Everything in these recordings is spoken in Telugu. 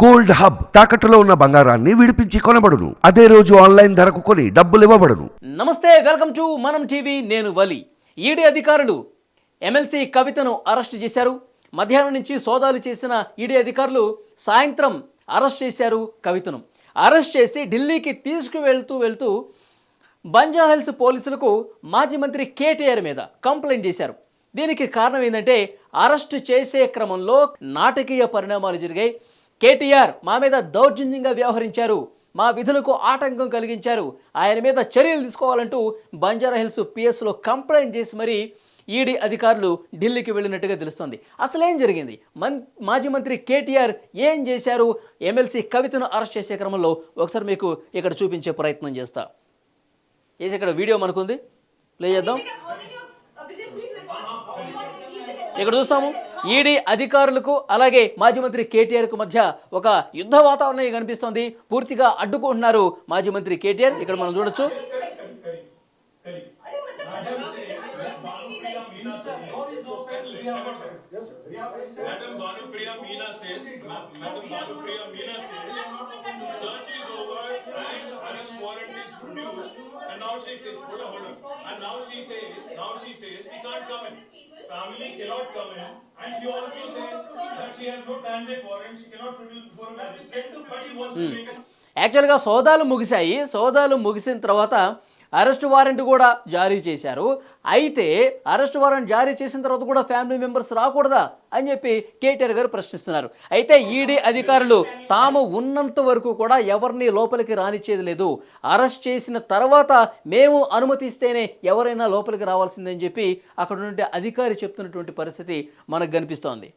గోల్డ్ హబ్ తాకట్టులో ఉన్న బంగారాన్ని విడిపించి కొనబడును. అదే రోజు ఆన్లైన్ ధరకు కొని డబ్బులు ఇవ్వబడును. నమస్తే వెల్కమ్ టు మనం టీవీ నేను వలి. ఈడీ అధికారులు ఎమ్మెల్సీ కవితను అరెస్ట్ చేశారు. మధ్యాహ్నం నుంచి సోదాలు చేసిన ఈడీ అధికారులు సాయంత్రం అరెస్ట్ చేశారు కవితను. అరెస్ట్ చేసి ఢిల్లీకి తీసుకువెళ్తూ వెళ్తూ బంజారాహిల్స్ పోలీసులకు మాజీ మంత్రి కేటీఆర్ మీద కంప్లైంట్ చేశారు. దీనికి కారణం ఏంటంటే అరెస్టు చేసే క్రమంలో నాటకీయ పరిణామాలు జరిగాయి. కేటీఆర్ మా మీద దౌర్జన్యంగా వ్యవహరించారు. మా విధులకు ఆటంకం కలిగించారు. ఆయన మీద చర్యలు తీసుకోవాలంటూ బంజారాహిల్స్ పిఎస్లో కంప్లైంట్ చేసి మరీ ఈడీ అధికారులు ఢిల్లీకి వెళ్ళినట్టుగా తెలుస్తోంది. అసలు ఏం జరిగింది? మన్ మాజీ మంత్రి కేటీఆర్ ఏం చేశారు? ఎమ్మెల్సీ కవితను అరెస్ట్ చేసే క్రమంలో ఒకసారి మీకు ఇక్కడ చూపించే ప్రయత్నం చేస్తా. చేసి ఇక్కడ వీడియో మనకుంది. ప్లే చేద్దాం. ఇక్కడ చూస్తాము ఈడీ అధికారులకు అలాగే మాజీ మంత్రి కేటీఆర్కు మధ్య ఒక యుద్ధ వాతావరణం కనిపిస్తోంది పూర్తిగా అడ్డుకుంటున్నారు మాజీ మంత్రి కేటీఆర్ ఇక్కడ మనం చూడొచ్చు Madam Bhanupriya Meena says, Madam Bhanupriya Meena says, search is over and arrest warrant is produced. And now she says, hold on, hold on. And now she says, now she says, we can't come in. Family cannot come in. And she also says that she has no transit warrant, she cannot produce before a magistrate, but she wants to make it. యాక్చువల్గా సోదాలు ముగిశాయి సోదాలు ముగిసిన తర్వాత అరెస్ట్ వారెంట్ కూడా జారీ చేశారు. అయితే అరెస్ట్ వారెంట్ జారీ చేసిన తర్వాత కూడా ఫ్యామిలీ మెంబర్స్ రాకూడదా అని చెప్పి కేటీఆర్ గారు ప్రశ్నిస్తున్నారు. అయితే ఈడీ అధికారులు తాము ఉన్నంత వరకు కూడా ఎవరిని లోపలికి రానిచ్చేది లేదు. అరెస్ట్ చేసిన తర్వాత మేము అనుమతిస్తేనే ఎవరైనా లోపలికి రావాల్సిందని చెప్పి అక్కడ నుండి అధికారి చెప్తున్నటువంటి పరిస్థితి మనకు కనిపిస్తోంది.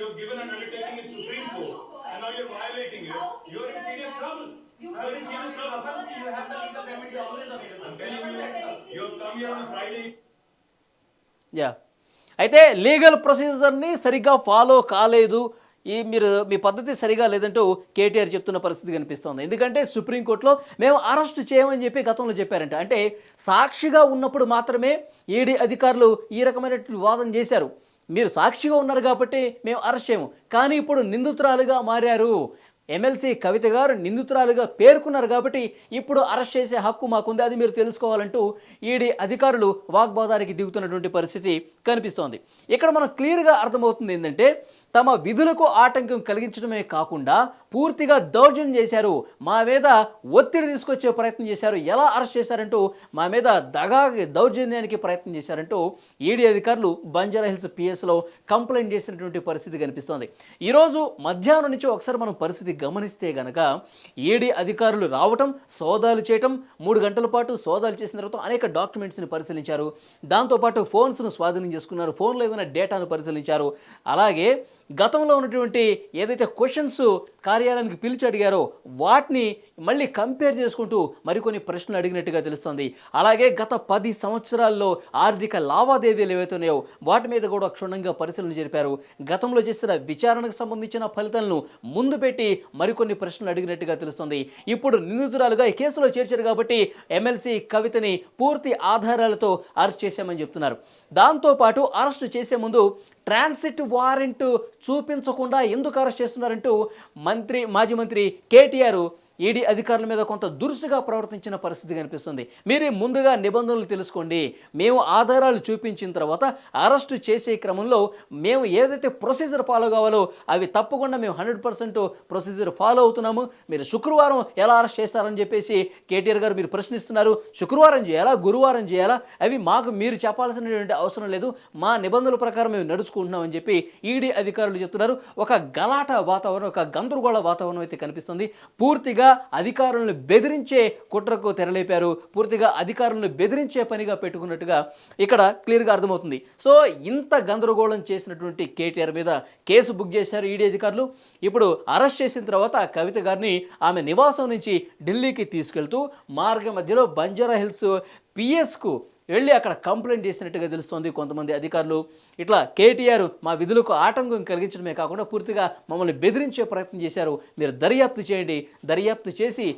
You're, an in Supreme Court, and now you're violating it. You're in serious trouble. You have the legal remedy always available. I'm telling you, come here on a Friday. Yeah అయితే లీగల్ ప్రొసీజర్ని సరిగ్గా ఫాలో కాలేదు. ఈ మీరు మీ పద్ధతి సరిగా లేదంటూ కేటీఆర్ చెప్తున్న పరిస్థితి కనిపిస్తోంది. ఎందుకంటే సుప్రీంకోర్టులో మేము అరెస్ట్ చేయమని చెప్పి గతంలో చెప్పారంట. అంటే సాక్షిగా ఉన్నప్పుడు మాత్రమే ఈడీ అధికారులు ఈ రకమైనటువంటి వాదన చేశారు. మీరు సాక్షిగా ఉన్నారు కాబట్టి మేము అరెస్ట్ చేయము. కానీ ఇప్పుడు నిందితురాలుగా మారారు. ఎమ్మెల్సీ కవిత గారు నిందితురాలుగా పేర్కొన్నారు కాబట్టి ఇప్పుడు అరెస్ట్ చేసే హక్కు మాకుంది. అది మీరు తెలుసుకోవాలంటూ ఈడీ అధికారులు వాగ్వాదానికి దిగుతున్నటువంటి పరిస్థితి కనిపిస్తోంది. ఇక్కడ మనం క్లియర్గా అర్థమవుతుంది ఏంటంటే తమ విధులకు ఆటంకం కలిగించడమే కాకుండా పూర్తిగా దౌర్జన్యం చేశారు. మా మీద ఒత్తిడి తీసుకొచ్చే ప్రయత్నం చేశారు. ఎలా అరెస్ట్ చేశారంటూ మా మీద దగా దౌర్జన్యానికి ప్రయత్నం చేశారంటూ ఈడీ అధికారులు బంజారా హిల్స్ పిఎస్లో కంప్లైంట్ చేసినటువంటి పరిస్థితి కనిపిస్తోంది. ఈరోజు మధ్యాహ్నం నుంచి ఒకసారి మనం పరిస్థితి గమనిస్తే గనక ఈడీ అధికారులు రావటం సోదాలు చేయటం మూడు గంటల పాటు సోదాలు చేసిన తర్వాత అనేక డాక్యుమెంట్స్ని పరిశీలించారు. దాంతోపాటు ఫోన్స్ను స్వాధీనం చేసుకున్నారు. ఫోన్లో ఏదైనా డేటాను పరిశీలించారు. అలాగే గతంలో ఉన్నటువంటి ఏదైతే క్వశ్చన్స్ కార్యాలయానికి పిలిచి అడిగారో వాటిని మళ్ళీ కంపేర్ చేసుకుంటూ మరికొన్ని ప్రశ్నలు అడిగినట్టుగా తెలుస్తుంది. అలాగే గత పది సంవత్సరాల్లో ఆర్థిక లావాదేవీలు ఏవైతున్నాయో వాటి మీద కూడా క్షుణ్ణంగా పరిశీలన జరిపారు. గతంలో చేసిన విచారణకు సంబంధించిన ఫలితాలను ముందు పెట్టి మరికొన్ని ప్రశ్నలు అడిగినట్టుగా తెలుస్తుంది. ఇప్పుడు నిందితురాలుగా ఈ కేసులో చేర్చారు కాబట్టి ఎమ్మెల్సీ కవితని పూర్తి ఆధారాలతో అరెస్ట్ చేశామని చెప్తున్నారు. దాంతోపాటు అరెస్ట్ చేసే ముందు ట్రాన్సిట్ వారెంట్ చూపించకుండా ఎందుకు అరెస్ట్ చేస్తున్నారంటూ మంత్రి మాజీ మంత్రి కేటీఆర్ ఈడీ అధికారుల మీద కొంత దురుసుగా ప్రవర్తించిన పరిస్థితి కనిపిస్తుంది. మీరు ముందుగా నిబంధనలు తెలుసుకోండి. మేము ఆధారాలు చూపించిన తర్వాత అరెస్టు చేసే క్రమంలో మేము ఏదైతే ప్రొసీజర్ ఫాలో కావాలో అవి తప్పకుండా మేము హండ్రెడ్ పర్సెంట్ ప్రొసీజర్ ఫాలో అవుతున్నాము. మీరు శుక్రవారం ఎలా అరెస్ట్ చేస్తారని చెప్పేసి కేటీఆర్ గారు మీరు ప్రశ్నిస్తున్నారు. శుక్రవారం చేయాలా? గురువారం చేయాలా? అవి మాకు మీరు చెప్పాల్సినటువంటి అవసరం లేదు. మా నిబంధనల ప్రకారం మేము నడుచుకుంటున్నామని చెప్పి ఈడీ అధికారులు చెప్తున్నారు. ఒక గలాట వాతావరణం ఒక గందరగోళ వాతావరణం అయితే కనిపిస్తుంది. పూర్తిగా అధికారులను బెదిరించే కుట్రకు తెరలేపారు. పూర్తిగా అధికారులను బెదిరించే పనిగా పెట్టుకున్నట్టుగా ఇక్కడ క్లియర్గా అర్థమవుతుంది. సో ఇంత గందరగోళం చేసినటువంటి కేటీఆర్ మీద కేసు బుక్ చేశారు ఈడీ అధికారులు. ఇప్పుడు అరెస్ట్ చేసిన తర్వాత కవిత గారిని ఆమె నివాసం నుంచి ఢిల్లీకి తీసుకెళ్తూ మార్గ మధ్యలో బంజారా హిల్స్ పిఎస్కు వెళ్ళి అక్కడ కంప్లైంట్ చేసినట్టుగా తెలుస్తోంది కొంతమంది అధికారులు. ఇట్లా కేటీఆర్ మా విధులకు ఆటంకం కలిగించడమే కాకుండా పూర్తిగా మమ్మల్ని బెదిరించే ప్రయత్నం చేశారు. మీరు దర్యాప్తు చేయండి దర్యాప్తు చేసి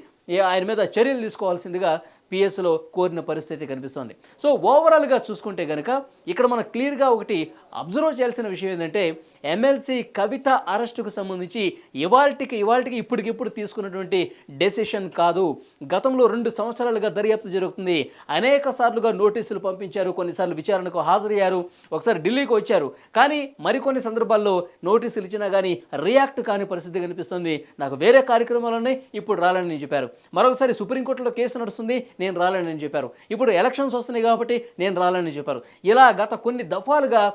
ఆయన మీద చర్యలు తీసుకోవాల్సిందిగా పిఎస్లో కోరిన పరిస్థితి కనిపిస్తోంది. సో ఓవరాల్గా చూసుకుంటే కనుక ఇక్కడ మనం క్లియర్గా ఒకటి అబ్జర్వ్ చేయాల్సిన విషయం ఏంటంటే ఎమ్మెల్సీ కవిత అరెస్టుకు సంబంధించి ఇవాల్టికి ఇవాల్టికి ఇప్పటికిప్పుడు తీసుకున్నటువంటి డెసిషన్ కాదు. గతంలో రెండు సంవత్సరాలుగా దర్యాప్తు జరుగుతుంది. అనేక సార్లుగా నోటీసులు పంపించారు కొన్నిసార్లు విచారణకు హాజరయ్యారు ఒకసారి ఢిల్లీకి వచ్చారు. కానీ మరికొన్ని సందర్భాల్లో నోటీసులు ఇచ్చినా కానీ రియాక్ట్ కాని పరిస్థితి కనిపిస్తుంది. నాకు వేరే కార్యక్రమాలు ఉన్నాయి ఇప్పుడు రాలని చెప్పారు. మరొకసారి సుప్రీంకోర్టులో కేసు నడుస్తుంది నేను రాలేనని చెప్పారు. ఇప్పుడు ఎలక్షన్స్ వస్తున్నాయి కాబట్టి నేను రాలేనని చెప్పారు. ఇలా గత కొన్ని దఫాలుగా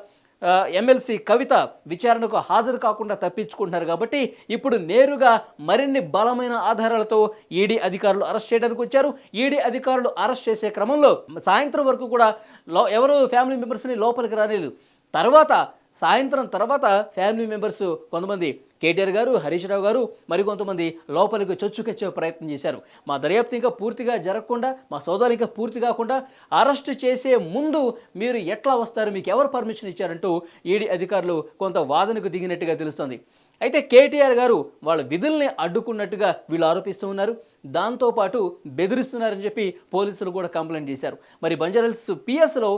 ఎమ్మెల్సీ కవిత విచారణకు హాజరు కాకుండా తప్పించుకుంటున్నారు కాబట్టి ఇప్పుడు నేరుగా మరిన్ని బలమైన ఆధారాలతో ఈడీ అధికారులు అరెస్ట్ చేయడానికి వచ్చారు. ఈడీ అధికారులు అరెస్ట్ చేసే క్రమంలో సాయంత్రం వరకు కూడా లో ఎవరు ఫ్యామిలీ మెంబర్స్ని లోపలికి రాలేదు తర్వాత సాయంత్రం తర్వాత ఫ్యామిలీ మెంబర్స్ కొంతమంది కేటీఆర్ గారు హరీష్ రావు గారు మరికొంతమంది లోపలికి చొచ్చుకొచ్చే ప్రయత్నం చేశారు. మా దర్యాప్తు ఇంకా పూర్తిగా జరగకుండా మా సోదాలు ఇంకా పూర్తి కాకుండా అరెస్ట్ చేసే ముందు మీరు ఎట్లా వస్తారు మీకు ఎవరు పర్మిషన్ ఇచ్చారంటూ ఈడీ అధికారులు కొంత వాదనకు దిగినట్టుగా తెలుస్తోంది. అయితే కేటీఆర్ గారు వాళ్ళ విధుల్ని అడ్డుకున్నట్టుగా వీళ్ళు ఆరోపిస్తూ ఉన్నారు. దాంతోపాటు బెదిరిస్తున్నారని చెప్పి పోలీసులు కూడా కంప్లైంట్ చేశారు. మరి బంజారాల్స్ పిఎస్లో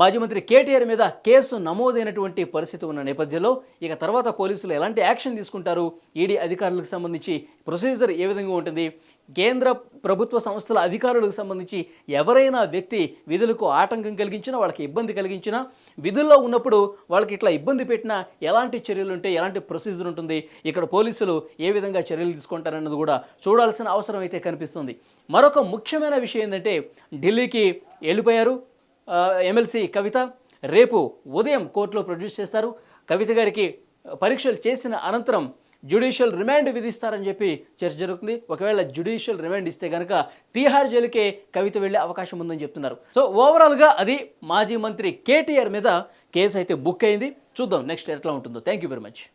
మాజీ మంత్రి కేటీఆర్ మీద కేసు నమోదైనటువంటి పరిస్థితి ఉన్న నేపథ్యంలో ఇక తర్వాత పోలీసులు ఎలాంటి యాక్షన్ తీసుకుంటారు? ఈడీ అధికారులకు సంబంధించి ప్రొసీజర్ ఏ విధంగా ఉంటుంది? కేంద్ర ప్రభుత్వ సంస్థల అధికారులకు సంబంధించి ఎవరైనా వ్యక్తి విధులకు ఆటంకం కలిగించినా వాళ్ళకి ఇబ్బంది కలిగించినా విధుల్లో ఉన్నప్పుడు వాళ్ళకి ఇట్లా ఇబ్బంది పెట్టినా ఎలాంటి చర్యలు ఉంటాయి ఎలాంటి ప్రొసీజర్ ఉంటుంది? ఇక్కడ పోలీసులు ఏ విధంగా చర్యలు తీసుకుంటారన్నది కూడా చూడాల్సిన అవసరం అయితే కనిపిస్తుంది. మరొక ముఖ్యమైన విషయం ఏంటంటే ఢిల్లీకి వెళ్ళిపోయారు. ఎమ్మెల్సీ కవిత రేపు ఉదయం కోర్టులో ప్రొడ్యూస్ చేస్తారు. కవిత గారికి పరీక్షలు చేసిన అనంతరం జ్యుడిషియల్ రిమాండ్ విధిస్తారని చెప్పి చర్చ జరుగుతుంది. ఒకవేళ జ్యుడిషియల్ రిమాండ్ ఇస్తే కనుక తీహార్ జైలుకే కవిత వెళ్ళే అవకాశం ఉందని చెప్తున్నారు. సో ఓవరాల్గా అది మాజీ మంత్రి కేటీఆర్ మీద కేసు అయితే బుక్ అయింది. చూద్దాం నెక్స్ట్ ఎట్లా ఉంటుందో. Thank you very much